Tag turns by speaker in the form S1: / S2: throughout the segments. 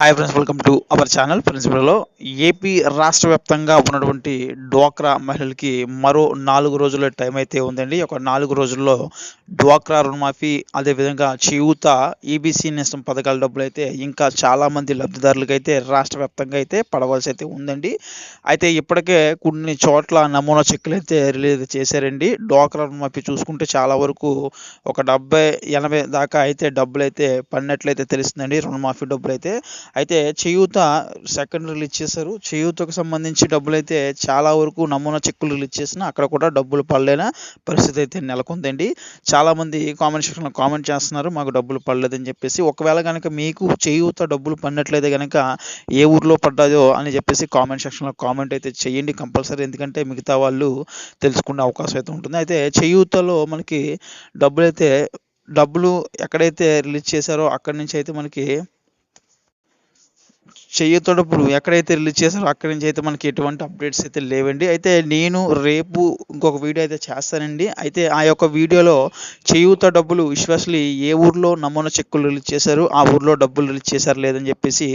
S1: Hi friends welcome to our channel ప్రిన్సిపల్లో AP రాష్ట్ర వ్యాప్తంగా ఉన్నటువంటి డ్వాక్రా మహిళలకి మరో నాలుగు రోజుల టైం అయితే ఉందండి. ఒక నాలుగు రోజుల్లో డ్వాక్రా రుణమాఫీ అదేవిధంగా చేయూత ఈబీసీ నేస్తం పథకాల డబ్బులు అయితే ఇంకా చాలామంది లబ్ధిదారులకు అయితే రాష్ట్ర వ్యాప్తంగా అయితే పడవలసి అయితే ఉందండి. అయితే ఇప్పటికే కొన్ని చోట్ల నమూనా చెక్కులు అయితే రిలీజ్ చేశారండి. డ్వాక్రా రుణమాఫీ చూసుకుంటే చాలా వరకు ఒక డెబ్బై ఎనభై దాకా అయితే డబ్బులు అయితే పడినట్లయితే తెలుస్తుందండి. రుణమాఫీ డబ్బులు అయితే అయితే చేయూత సెకండ్ రిలీజ్ చేశారు. చేయూతకు సంబంధించి డబ్బులు అయితే చాలా వరకు నమూనా చెక్కులు రిలీజ్ చేసిన అక్కడ కూడా డబ్బులు పడలేన పరిస్థితి అయితే నెలకొందండి. చాలామంది కామెంట్ సెక్షన్లో కామెంట్ చేస్తున్నారు మాకు డబ్బులు పడలేదని చెప్పేసి. ఒకవేళ కనుక మీకు చేయూత డబ్బులు పడినట్లయితే కనుక ఏ ఊర్లో పడ్డాదో అని చెప్పేసి కామెంట్ సెక్షన్లో కామెంట్ అయితే చేయండి కంపల్సరీ ఎందుకంటే మిగతా వాళ్ళు తెలుసుకునే అవకాశం అయితే ఉంటుంది. అయితే చేయూతలో మనకి డబ్బులు అయితే డబ్బులు ఎక్కడైతే రిలీజ్ చేశారో అక్కడి నుంచి అయితే మనకి చెయ్యతోడప్పుడు ఎక్కడైతే రిలీజ్ చేశారో అక్కడి నుంచి అయితే మనకి ఎటువంటి అప్డేట్స్ అయితే లేవండి. అయితే నేను రేపు ఇంకొక వీడియో అయితే చేస్తానండి. అయితే ఆ యొక్క వీడియోలో చేయూత డబ్బులు ఎస్పెషలీ ఏ ఊర్లో నమూనా చెక్కులు రిలీజ్ చేశారు ఆ ఊర్లో డబ్బులు రిలీజ్ చేశారు లేదని చెప్పేసి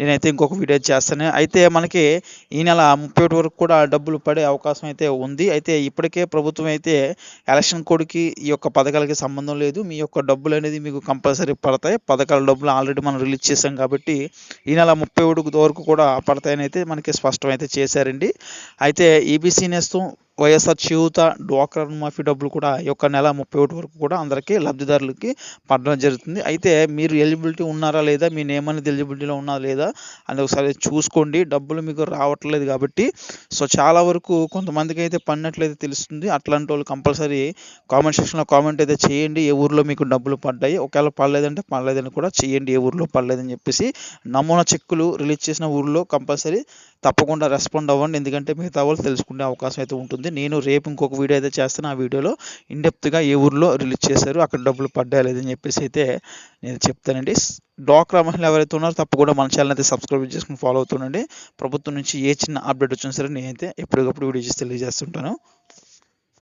S1: నేనైతే ఇంకొక వీడియో చేస్తాను. అయితే మనకి ఈ నెల ముప్పై ఒకటి వరకు కూడా డబ్బులు పడే అవకాశం అయితే ఉంది. అయితే ఇప్పటికే ప్రభుత్వం అయితే ఎలక్షన్ కోడ్కి ఈ యొక్క పథకాలకి సంబంధం లేదు. మీ యొక్క డబ్బులు అనేది మీకు కంపల్సరీ పడతాయి. పథకాల డబ్బులు ఆల్రెడీ మనం రిలీజ్ చేసాం కాబట్టి ఈ నెల ముప్పై ఒకటి వరకు కూడా పడతాయని అయితే మనకి స్పష్టం అయితే చేశారండి అయితే ఈబీసీ నేస్తం వైఎస్ఆర్ చేయూత డ్వాక్రా రుణమాఫీ డబ్బులు కూడా ఈ యొక్క నెల ముప్పై ఒకటి వరకు కూడా అందరికీ లబ్ధిదారులకి పడడం జరుగుతుంది. అయితే మీరు ఎలిజిబిలిటీ ఉన్నారా లేదా మీ నేమ్ అనేది ఎలిజిబిలిటీలో ఉన్నారా లేదా అని ఒకసారి చూసుకోండి. డబ్బులు మీకు రావట్లేదు కాబట్టి సో చాలా వరకు కొంతమందికి అయితే పడినట్లయితే తెలుస్తుంది. అట్లాంటి వాళ్ళు కంపల్సరీ కామెంట్ సెక్షన్లో కామెంట్ అయితే చేయండి. ఏ ఊర్లో మీకు డబ్బులు పడ్డాయి? ఒకవేళ పడలేదంటే పడలేదని కూడా చేయండి. ఏ ఊర్లో పడలేదని చెప్పేసి నమూనా చెక్కులు రిలీజ్ చేసిన ఊర్లో కంపల్సరీ తప్పకుండా రెస్పాండ్ అవ్వండి. ఎందుకంటే మిగతా వాళ్ళు తెలుసుకునే అవకాశం అయితే ఉంటుంది. నేను రేపు ఇంకొక వీడియో అయితే చేస్తాను. ఆ వీడియోలో ఇండెప్త్గా ఏ ఊర్లో రిలీజ్ చేశారు అక్కడ డబ్బులు పడ్డా లేదని చెప్పేసి అయితే నేను చెప్తానండి. డ్వాక్రా మహిళలు ఎవరైతే ఉన్నారో తప్పకుండా మన ఛానల్ అయితే సబ్స్క్రైబ్ చేసుకుని ఫాలో అవుతుండండి. ప్రభుత్వం నుంచి ఏ చిన్న అప్డేట్ వచ్చినా సరే నేనైతే ఎప్పటికప్పుడు వీడియో చేసి తెలియజేస్తుంటాను.